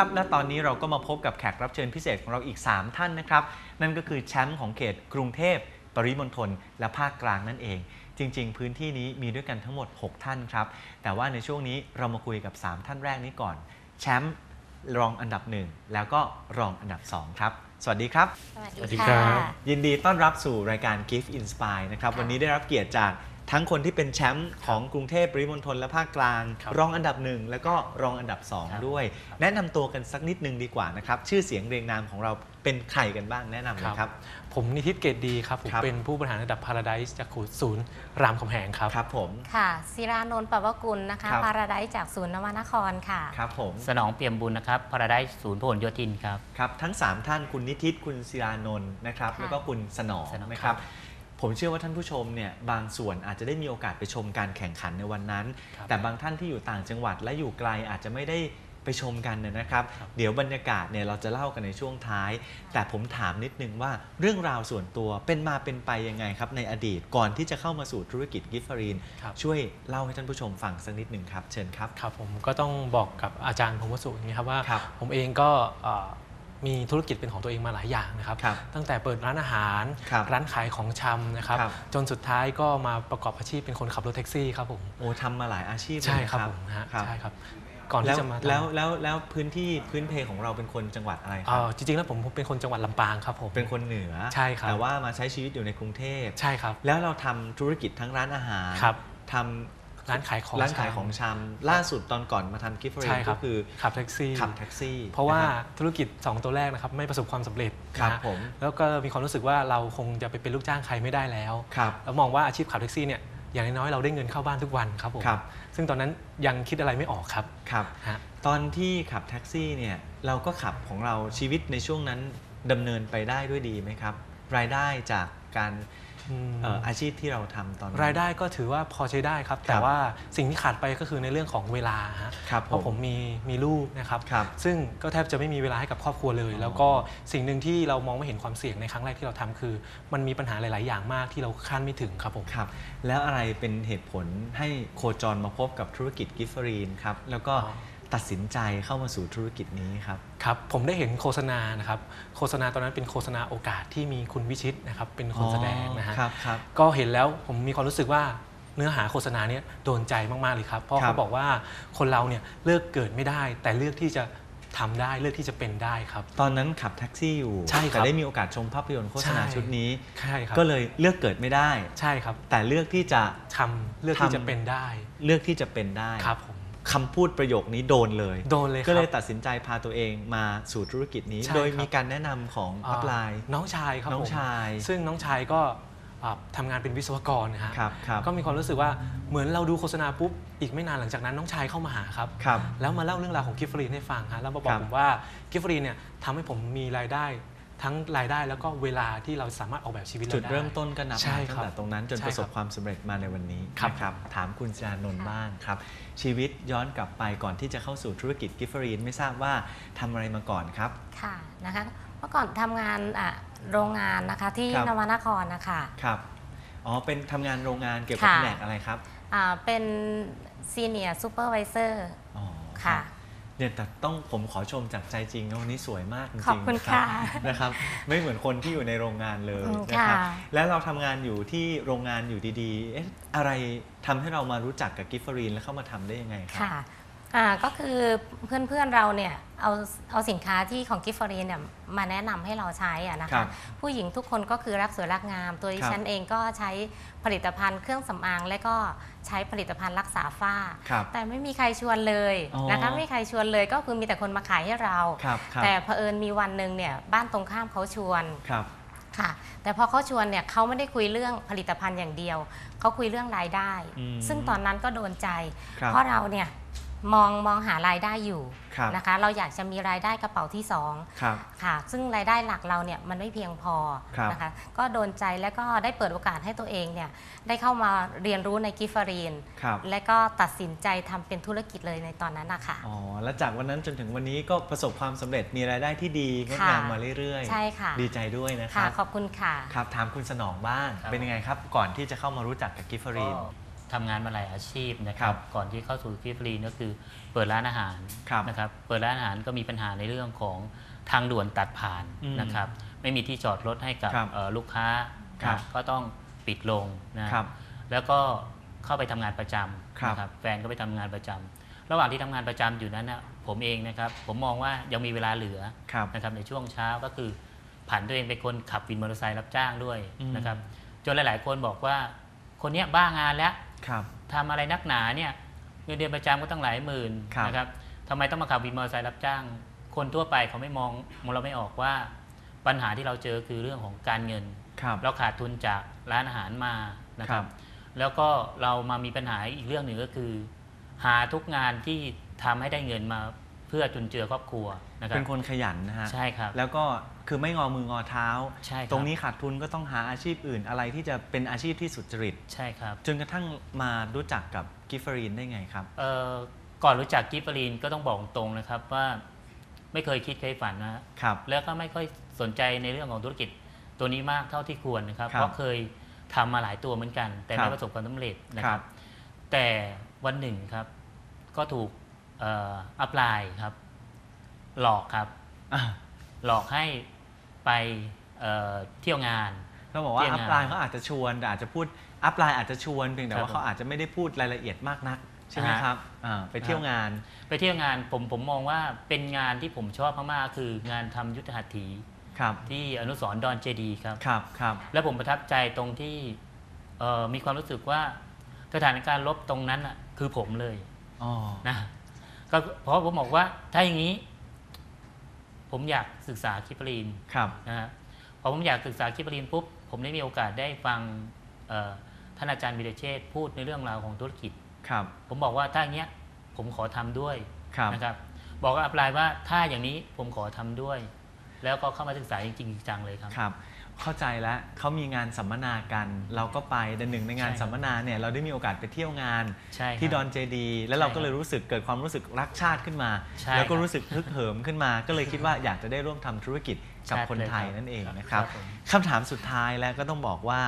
ครับ และตอนนี้เราก็มาพบกับแขกรับเชิญพิเศษของเราอีก 3 ท่านนะครับ นั่นก็คือแชมป์ของเขตกรุงเทพ ปริมณฑลและภาคกลางนั่นเอง จริง ๆ พื้นที่นี้มีด้วยกันทั้งหมด 6 ท่านครับ แต่ว่าในช่วงนี้เรามาคุยกับ 3 ท่านแรกนี้ก่อน แชมป์รองอันดับหนึ่งแล้วก็รองอันดับสองครับ สวัสดีครับ สวัสสวัสดีดีครัค่ะบยินดีต้อนรับสู่รายการ Gift Inspire นะครับครับวันนี้ได้รับเกียรติจาก ทั้งคนที่เป็นแชมป์ของกรุงเทพปริมณฑลและภาคกลางครับรองอันดับหนึ่งแล้วก็รองอันดับครับ2ด้วย แนะนำตัวกันสักนิดนึงดีกว่านะครับ ชื่อเสียงเรียงนามของเราเป็นใครกันบ้างแนะนำเลยครับ ผมนิติศเกตดีครับ ผมครับเป็นผู้บริหารระดับ Paradise จากศูนย์รามคำแหงครับครับผมค่ะศิรานนท์ปวกุลนะคะครับพาราไดซ์จากศูนย์นวนครค่ะครับผมสนองเปี่ยมบุญนะครับพาราไดศูนย์พหลโยธินครับครับทั้ง 3 ท่านคุณนิติศคุณศิรานนท์นะครับค่ะแล้วก็คุณสนองสนองนะครับ ผมเชื่อว่าท่านผู้ชมเนี่ยบางส่วนอาจจะได้มีโอกาสไปชมการแข่งขันในวันนั้นครับแต่บางท่านที่อยู่ต่างจังหวัดและอยู่ไกลอาจจะไม่ได้ไปชมกันเนี่ยนะครับครับ เดี๋ยวบรรยากาศเนี่ยเราจะเล่ากันในช่วงท้าย แต่ผมถามนิดนึงว่าเรื่องราวส่วนตัวเป็นมาเป็นไปยังไงครับ ในอดีตก่อนที่จะเข้ามาสู่ธุรกิจกิฟฟารีนครับช่วยเล่าให้ท่านผู้ชมฟังสักนิดหนึ่งครับ เชิญครับ ครับผมก็ต้องบอกกับอาจารย์พงศ์วสุอย่างนี้ครับว่าครับผมเองก็เอ่อ มีธุรกิจเป็นของตัวเองมาหลายอย่างนะครับ ครับตั้งแต่เปิดร้านอาหาร ครับร้านขายของชำนะครับ ครับ จนสุดท้ายก็มาประกอบอาชีพเป็นคนขับรถแท็กซี่ครับผม โอ้ทำมาหลายอาชีพเลยใช่นะครับผมนะฮะครับใช่ครับ ก่อนแล้วที่จะมาทำแล้วแล้วแล้วพื้นที่พื้นเพของเราเป็นคนจังหวัดอะไรคเอ่รับ อจริงๆแล้วผมเป็นคนจังหวัดลำปางครับผม เป็นคนเหนือใช่ครับ แต่ว่ามาใช้ชีวิตอยู่ในกรุงเทพ ใช่ครับ แล้วเราทำธุรกิจทั้งร้านอาหารครับทำ ร้านขายของร้านขายชำของชำล่าสุดตอนก่อนมาทำกิฟต์เรใช่นครัก็บคือขับแท็กซี่ขับแท็กซี่ เพราะว่าคบธุรกิจ 2 ตัวแรกนะครับไม่ประสบความสำเร็จครับนะฮะผมแล้วก็มีความรู้สึกว่าเราคงจะไปเป็นลูกจ้างใครไม่ได้แล้วครับแล้วมองว่าอาชีพขับแท็กซี่เนี่ยอย่างน้อยๆเราได้เงินเข้าบ้านทุกวันครับผมครับซึ่งตอนนั้นยังคิดอะไรไม่ออกครับครับฮะตอนที่ขับแท็กซี่เนี่ยเราก็ขับของเราชีวิตในช่วงนั้นดำเนินไปได้ด้วยดีไหมครับ รายได้จากการอืม เอ่ออาชีพที่เราทำตอนนั้นรายได้ก็ถือว่าพอใช้ได้ครับ แต่ว่าสิ่งที่ขาดไปก็คือในเรื่องของเวลาฮะครับเพราะผมมีมีลูกนะครับ ครับซึ่งก็แทบจะไม่มีเวลาให้กับครอบครัวเลยอ๋อแล้วก็สิ่งหนึ่งที่เรามองไม่เห็นความเสี่ยงในครั้งแรกที่เราทำคือ มันมีปัญหาหลาย ๆ อย่างมากที่เราคาดไม่ถึงครับผม ครับ แล้วอะไรเป็นเหตุผลให้โคจรมาพบกับธุรกิจกิฟฟารีนครับ แล้วก็อ๋อ ตัดสินใจเข้ามาสู่ธุรกิจนี้ครับครับ ผมได้เห็นโฆษณานะครับ โฆษณาตอนนั้นเป็นโฆษณาโอกาสที่มีคุณวิชิตนะครับเป็นคนแสดงนะฮะครับครับก็เห็นแล้วผมมีความรู้สึกว่าเนื้อหาโฆษณาเนี้ยโดนใจมาก ๆ เลยครับ เพราะครับเขาบอกว่าคนเราเนี่ยเลือกเกิดไม่ได้ แต่เลือกที่จะทำได้เลือกที่จะเป็นได้ครับ ตอนนั้นขับแท็กซี่อยู่ใช่ครับแต่ได้มีโอกาสชมภาพยนตร์โฆษณาใช่ชุดนี้ใช่ครับก็เลยเลือกเกิดไม่ได้ใช่ครับ แต่เลือกที่จะทำเลือกที่ทำจะเป็นได้ เลือกที่จะเป็นได้ครับผม คำพูดประโยคนี้โดนเลย โดนเลยครับก็เลยตัดสินใจพาตัวเองมาสู่ธุรกิจนี้ใช่โดยครับมีการแนะนำของอัพไลน์น้องชายครับน้องผมชาย ซึ่งน้องชายก็อ่าทำงานเป็นวิศวกรนะฮะครับครับก็มีความรู้สึกว่าเหมือนเราดูโฆษณาปุ๊บ อีกไม่นานหลังจากนั้นน้องชายเข้ามาหาครับครับแล้วมาเล่าเรื่องราวของกิฟฟรีนให้ฟังฮะแล้วมาบอครักบผมว่ากิฟฟรีนเนี่ยทำให้ผมมีรายได้ ทั้งรายได้แล้วก็เวลาที่เราสามารถออกแบบชีวิตเราจุดได้ เริ่มต้นก็นับใช่มาคตั้รับงแต่ตรงนั้นจนใช่ประสบครับความสำเร็จมาในวันนี้ครับ นะครับถามคุณจานนท์บ้างครับ ชีวิตย้อนกลับไปก่อนที่จะเข้าสู่ธุรกิจกิฟฟรีนไม่ทราบว่าทำอะไรมาก่อนครับ ค่ะนะคะเมื่อก่อนทำงานอะโรงงานนะคะที่ครับ นวนครนะคะ ครับอ๋อเป็นทำงานโรงงานเกี่ยวกับค่ะ แผนกอะไรครับอ่าเป็นซีเนียร์ซูเปอร์วิเซอร์อ๋อค่ะรับ เนี่ยแต่ต้องผมขอชมจากใจจริงนะวันนี้สวยมากจริงๆขอบคุณรับค่ะนะครับ ไม่เหมือนคนที่อยู่ในโรงงานเลยอืมนะครับค่ะแล้วเราทำงานอยู่ที่โรงงานอยู่ดีๆ เอ๊ะอะไรทำให้เรามารู้จักกับกิฟฟรีนแล้วเข้ามาทำได้ยังไงครัค่ะ อ่าก็คือเพื่อนๆเราเนี่ยเอาเอาสินค้าที่ของกิฟฟรีนเนี่ยมาแนะนำให้เราใช้อะนะครัคะบผู้หญิงทุกคนก็คือรักสวยรักงาม ตัวดิครับฉันเองก็ใช้ผลิตภัณฑ์เครื่องสำอางและก็ใช้ผลิตภัณฑ์รักษาฝ้า ครับแต่ไม่มีใครชวนเลยอ๋อ นะคะไม่มีใครชวนเลยก็คือมีแต่คนมาขายให้เรา ครับครับแต่เผอิญมีวันหนึ่งเนี่ยบ้านตรงข้ามเขาชวนครับ ค่ะ แต่พอเขาชวนเนี่ยเขาไม่ได้คุยเรื่องผลิตภัณฑ์อย่างเดียวเขาคุยเรื่องรายได้ อืมซึ่งตอนนั้นก็โดนใจ ครับ เพราะเราเนี่ย มองมองหารายได้อยู่ครับนะคะ เราอยากจะมีรายได้กระเป๋าที่สองครับ ค่ะ ซึ่งรายได้หลักเราเนี่ยมันไม่เพียงพอครับนะคะ ก็โดนใจแล้วก็ได้เปิดโอกาสให้ตัวเองเนี่ยได้เข้ามาเรียนรู้ในกิฟฟารีน ครับ และก็ตัดสินใจทำเป็นธุรกิจเลยในตอนนั้นนะคะ อ๋อแล้วจากวันนั้นจนถึงวันนี้ก็ประสบความสำเร็จมีรายได้ที่ดีงดค่ะงามมาเรื่อยๆใช่ค่ะ ดีใจด้วยนะคค่ะ รับขอบคุณค่ะ ครับถามคุณสนองบ้าง ครับ เป็นยังไงครับก่อนที่จะเข้ามารู้จักกับกิฟฟรีนก็ ทำงานมาหลายอาชีพนะคครัรับบก่อนที่เข้าสู่กิฟต์ลีนก็คือเปิดร้านอาหารครับนะครับ เปิดร้านอาหารก็มีปัญหาในเรื่องของทางด่วนตัดผ่านอืมนะครับ ไม่มีที่จอดรถให้กับครับเอ่อลูกค้าครับนะก็ต้องปิดลงนะครับ แล้วก็เข้าไปทำงานประจครับำนะครับแฟนก็ไปทำงานประจำระหว่างที่ทำงานประจำอยู่นั้นนะผมเองนะครับผมมองว่ายังมีเวลาเหลือครับนะครับในช่วงเช้าก็คือผ่านตัวเองเป็นคนขับวินมอเตอร์ไซค์รับจ้างด้วยอืมนะครับจนหลาย ๆ คนบอกว่าคนเนี้ยบ้างานแล้ว ครับ ทำอะไรนักหนาเนี่ยเงินเดือนประจำก็ตั้งหลายหมื่นครับ นะครับทำไมต้องมาขับวินมอเตอร์ไซค์รับจ้าง คนทั่วไปเขาไม่มองมองเราไม่ออกว่าปัญหาที่เราเจอคือเรื่องของการเงิน ครับ เราขาดทุนจากร้านอาหารมานะคครัรับ บ แล้วก็เรามามีปัญหาอีกเรื่องหนึ่งก็คือ หาทุกงานที่ทำให้ได้เงินมาเพื่อจุนเจือครอบครัวนะครับเป็นคนขยันนะฮะ ใช่ครับ แล้วก็ คือไม่งอมืองอเท้า ใช่ครับ ตรงนี้ขาดทุนก็ต้องหาอาชีพอื่นอะไรที่จะเป็นอาชีพที่สุจริต ใช่ครับ จนกระทั่งมารู้จักกับกิฟเฟอรีนได้ไงครับ เอ่อก่อนรู้จักกิฟเฟอรีนก็ต้องบอกตรงนะครับว่าไม่เคยคิดเคยฝันนะฮะครับ แล้วก็ไม่ค่อยสนใจในเรื่องของธุรกิจตัวนี้มากเท่าที่ควรนะครับ ครับเพราะเคยทำมาหลายตัวเหมือนกัน แต่ครัไม่บประสบความสำเร็จนะคครัรับ บ แต่วันหนึ่งครับ ก็ถูกเอ่ออัพไลน์ครับ หลอกครับ อะหลอกให้ ไปเอ่อเที่ยวงานต้องบอกว่าเที่ยอังพงานไลน์เขาอาจจะชวนแต่อาจจะพูดอัพไลน์อาจจะชวนเพียงแต่ครับว่าเขาอาจจะไม่ได้พูดรายละเอียดมากนักใช่ไหมอ่าฮะครับอ่าไปเที่ยวงาน ไปเที่ยวงานผมผมมองว่าเป็นงานที่ผมชอบมากๆคืองานทำยุทธหัตถีครับที่อนุสรณ์ดอนเจดีย์ครับครับครับ และผมประทับใจตรงที่เอ่อมีความรู้สึกว่าสถานการณ์ลบตรงนั้นอะคือผมเลยอ๋อนะก็เพราะผมบอกว่าถ้าอย่างนี้ ผมอยากศึกษาคิปรีนครับนะฮะพอผมอยากศึกษาคิปรีนปุ๊บผมได้มีโอกาสได้ฟังเอ่อท่านอาจารย์วิเดชเชษฐ์พูดในเรื่องราวของธุรกิจครับ ผมบอกว่าถ้าอย่างเงี้ยผมขอทำด้วยครับนะครับบอกกับอัปไลน์ว่าถ้าอย่างนี้ผมขอทำด้วย แล้วก็เข้ามาศึกษาจริงๆจังๆเลยครับ ครับ เข้าใจแล้วเขามีงานสัมมนากัน เราก็ไปแต่หนึ่งในงานใช่ครับสัมมนาเนี่ยเราได้มีโอกาสไปเที่ยวงานใช่ครับที่ดอนเจดี แล้วเราใช่ครับก็เลยรู้สึกเกิดความรู้สึกรักชาติขึ้นมา ใช่แล้วก็ครับรู้สึกฮึกเหิมขึ้นมา ก็เลยคิดว่าอยากจะได้ร่วมทำธุรกิจกับใช่คนไทยเลยครับนั่นเองนะครับครับผม คำถามสุดท้ายแล้วก็ต้องบอกว่า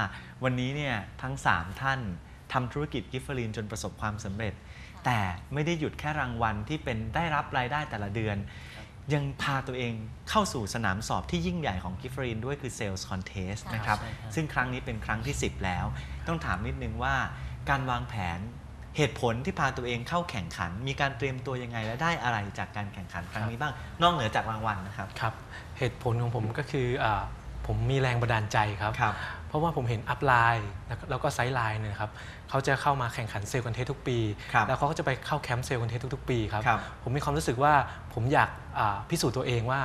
วันนี้เนี่ยทั้ง3ท่านทำธุรกิจกิฟเฟอรีนจนประสบความสำเร็จ แต่ไม่ได้หยุดแค่รางวัลที่เป็นได้รับรายได้แต่ละเดือน ยังพาตัวเองเข้าสู่สนามสอบที่ยิ่งใหญ่ของกิฟเฟอรีนด้วยคือ Sales Contest ค่ะนะครับ ใช่ครับ ซึ่งครั้งนี้เป็นครั้งที่ 10 แล้ว ต้องถามนิดนึงว่าการวางแผนเหตุผลที่พาตัวเองเข้าแข่งขัน มีการเตรียมตัวยังไงและได้อะไรจากการแข่งขันครั้งนี้บ้าง นอกเหนือจากรางวัลนะครับ ครับเหตุผลของผมก็คืออา ผมมีแรงบันดาลใจครับ ครับเพราะว่าผมเห็นอัพไลน์แล้วก็ไซด์ไลน์เนี่ยนะครับเขาจะเข้ามาแข่งขันเซลล์คอนเทนต์ทุกปี ครับแล้วเขาก็จะไปเข้าแคมป์เซลล์คอนเทนต์ทุกๆปีครับ ครับ ผมมีความรู้สึกว่าผมอยากอ่าพิสูจน์ตัวเองว่า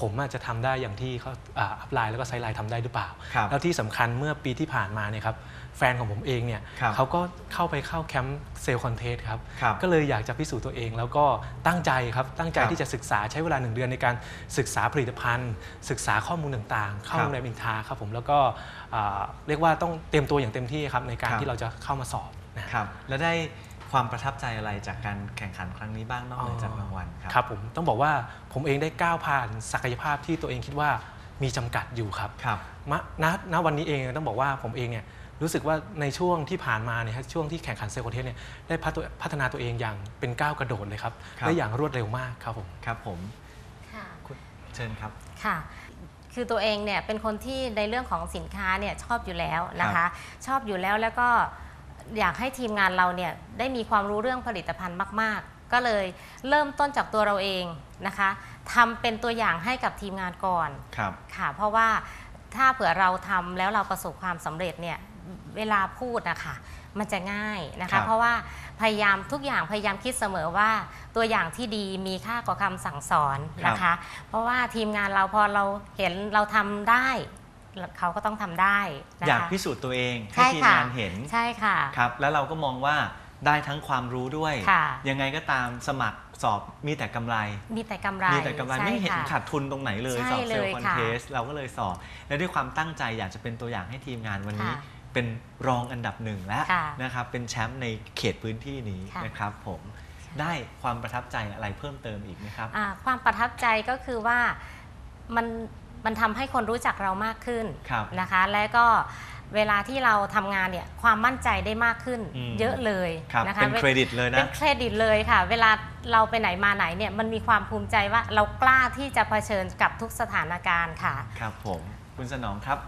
ผมอาจจะทำได้อย่างที่เขาอ่าอัพไลน์แล้วก็ไซด์ไลน์ทำได้หรือเปล่าครับแล้วที่สำคัญเมื่อปีที่ผ่านมาเนี่ยครับแฟนของผมเองเนี่ยครับเขาก็เข้าไปเข้าแคมป์เซลล์คอนเทนต์ครับครับ ก็เลยอยากจะพิสูจน์ตัวเอง แล้วก็ตั้งใจครับตั้งใจครับที่จะศึกษาใช้เวลาหนึ่งเดือนในการศึกษาผลิตภัณฑ์ ศึกษาข้อมูลต่างๆ เข้าครับโรงแรมอินทราครับผมแล้วก็อ่าเรียกว่าต้องเตรียมตัวอย่างเต็มที่ครับในการครับที่เราจะเข้ามาสอบนะครับแล้วได้ ความประทับใจอะไรจากการแข่งขันครั้งนี้บ้างนอกเหนือจากรางวัลครับครับผมต้องบอกว่าผมเองได้ก้าวผ่านศักยภาพที่ตัวเองคิดว่ามีจำกัดอยู่ครับครับมะณณวันนี้เองต้องบอกว่าผมเองเนี่ยรู้สึกว่าในช่วงที่ผ่านมาเนี่ยฮะช่วงที่แข่งขันเซลล์คอนเทนต์เนี่ยได้พัฒนาพัฒนาตัวเองอย่างเป็นก้าวกระโดดเลยครับครับและอย่างรวดเร็วมากครับผมครับผมค่ะคุณเชิญครับค่ะคือตัวเองเนี่ยเป็นคนที่ในเรื่องของสินค้าเนี่ยชอบอยู่แล้วนะคะ ชอบอยู่แล้วแล้วก็ อยากให้ทีมงานเราเนี่ยได้มีความรู้เรื่องผลิตภัณฑ์มาก ๆ ก็เลยเริ่มต้นจากตัวเราเองนะคะทำเป็นตัวอย่างให้กับทีมงานก่อนครับ ค่ะ เพราะว่าถ้าเผื่อเราทำแล้วเราประสบความสำเร็จเนี่ยเวลาพูดนะคะมันจะง่ายนะครัคะ บ เพราะว่าพยายามทุกอย่างพยายามคิดเสมอว่าตัวอย่างที่ดีมีค่ากว่าคำสั่งสอนนะคะ เพราะว่าทีมงานเราพอเราเห็นเราทำได้ เขาก็ต้องทำได้นะคะอยากพิสูจน์ตัวเองให้ใช่ทีมค่ะ งานเห็นใช่ค่ะ ครับ แล้วเราก็มองว่าได้ทั้งความรู้ด้วย ค่ะ ยังไงก็ตามสมัครสอบมีแต่กำไร มีแต่กำไรมีแต่กำไรใช่ไม่เห็นค่ะ ขาดทุนตรงไหนเลย ใช่สอบเซลเลล์ยคอนค่ะเทสเราก็เลยสอบ และด้วยความตั้งใจอยากจะเป็นตัวอย่างให้ทีมงานวันนี้ ค่ะเป็นรองอันดับหนึ่งแล้วค่ะนะครับเป็นแชมป์ในเขตพื้นที่นี้ค่ะ นะครับผมได้ความประทับใจอะไรเพิ่มเติมอีกไหมครับ อ่าความประทับใจก็คือว่ามัน มันทำให้คนรู้จักเรามากขึ้นครับนะคะ และก็เวลาที่เราทำงานเนี่ยความมั่นใจได้มากขึ้นอืมเยอะเลยครับนะคะเป็นเครดิตเลยเป็นะนเครดิตเลยค่ะ เวลาเราไปไหนมาไหนเนี่ยมันมีความภูมิใจว่าเรากล้าที่จะเผชิญกับทุกสถานการณ์ค่ะครับผมคุณสนองครับ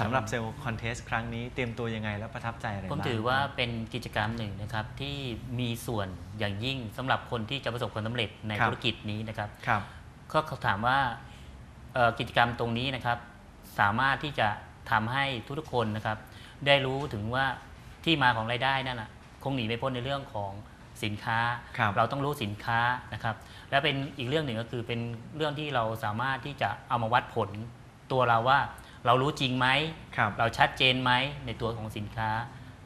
สำหรับเซลล์คอนเทสครั้งนี้เตรียมตัวยังไงและประทับใจอะไรผมบ้างถือว่าเป็นกิจกรรมหนึ่งนะครับที่มีส่วนอย่างยิ่งสำหรับคนที่จะประสบความสำเร็จในธุรกิจนี้นะครับครับก็เขาถามว่าเอ่อ กิจกรรมตรงนี้นะครับ สามารถที่จะทำให้ทุกๆคนนะครับ ได้รู้ถึงว่าที่มาของรายได้นั่นนะคงหนีไม่พ้นในเรื่องของสินค้าครับเราต้องรู้สินค้านะครับ และเป็นอีกเรื่องหนึ่งก็คือเป็นเรื่องที่เราสามารถที่จะเอามาวัดผลตัวเราว่าเรารู้จริงไหมครับเราชัดเจนไหมในตัวของสินค้า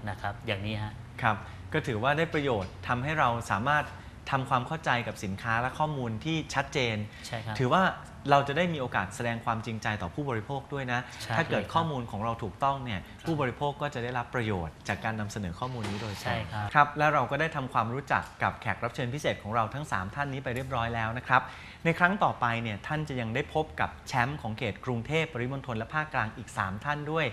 นะครับ อย่างนี้ฮะครับ ก็ถือว่าได้ประโยชน์ทำให้เราสามารถทำความเข้าใจกับสินค้าและข้อมูลที่ชัดเจนใช่ครับถือว่า เราจะได้มีโอกาสแสดงความจริงใจต่อผู้บริโภคด้วยนะ ใช่ถ้าเกิดครับข้อมูลของเราถูกต้องเนี่ยผู้บริโภคก็จะได้รับประโยชน์จากการนำเสนอข้อมูลนี้โดยตรงใช่ครับ ครับ และเราก็ได้ทำความรู้จักกับแขกรับเชิญพิเศษของเราทั้ง 3 ท่านนี้ไปเรียบร้อยแล้วนะครับ ในครั้งต่อไปเนี่ยท่านจะยังได้พบกับแชมป์ของเขตกรุงเทพปริมณฑลและภาคกลางอีก 3 ท่านด้วย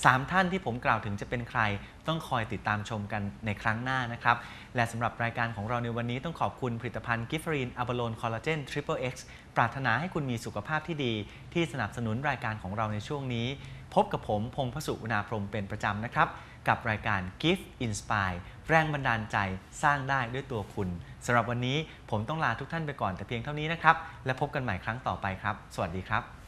3 ท่านที่ผมกล่าวถึงจะเป็นใคร ต้องคอยติดตามชมกันในครั้งหน้านะครับ และสำหรับรายการของเราในวันนี้ต้องขอบคุณผลิตภัณฑ์กิฟฟรีนอะบาโลนคอลลาเจนทริปเปิลเอ็กซ์ปรารถนาให้คุณมีสุขภาพที่ดี ที่สนับสนุนรายการของเราในช่วงนี้ พบกับผมพงพสุอุณาพรหมเป็นประจำนะครับ กับรายการ Gift Inspire แรงบันดาลใจสร้างได้ด้วยตัวคุณสำหรับวันนี้ผมต้องลาทุกท่านไปก่อนแต่เพียงเท่านี้นะครับ และพบกันใหม่ครั้งต่อไปครับ สวัสดีครับ